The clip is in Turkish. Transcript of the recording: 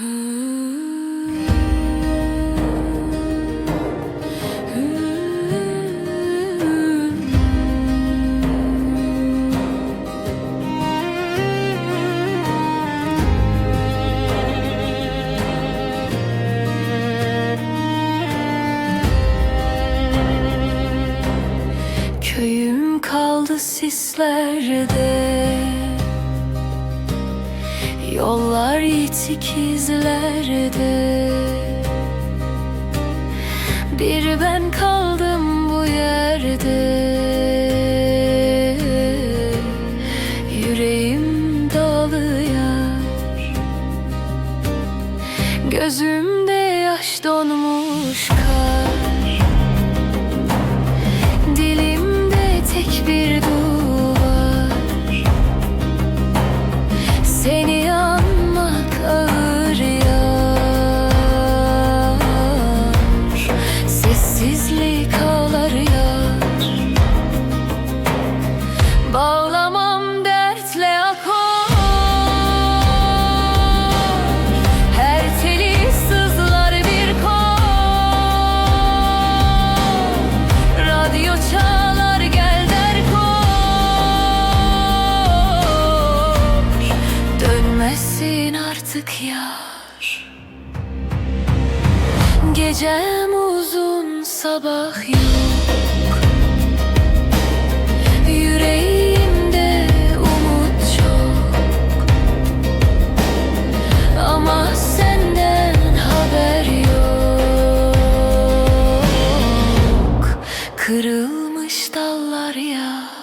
Köyüm kaldı sislerde Yollar yitik izlerde Bir ben kaldım bu yerde. Yüreğim dağılıyor. Gözümde yaş donmuş kar Sessizlik ağlar yar Bağlamam dertle akar Her teli sızlar bir kor. Radyo çalar gel der koş Dönmesin artık yar. Gecem uzun sabah yok. Yüreğimde umut çok. Ama senden haber yok. Kırılmış dallar ya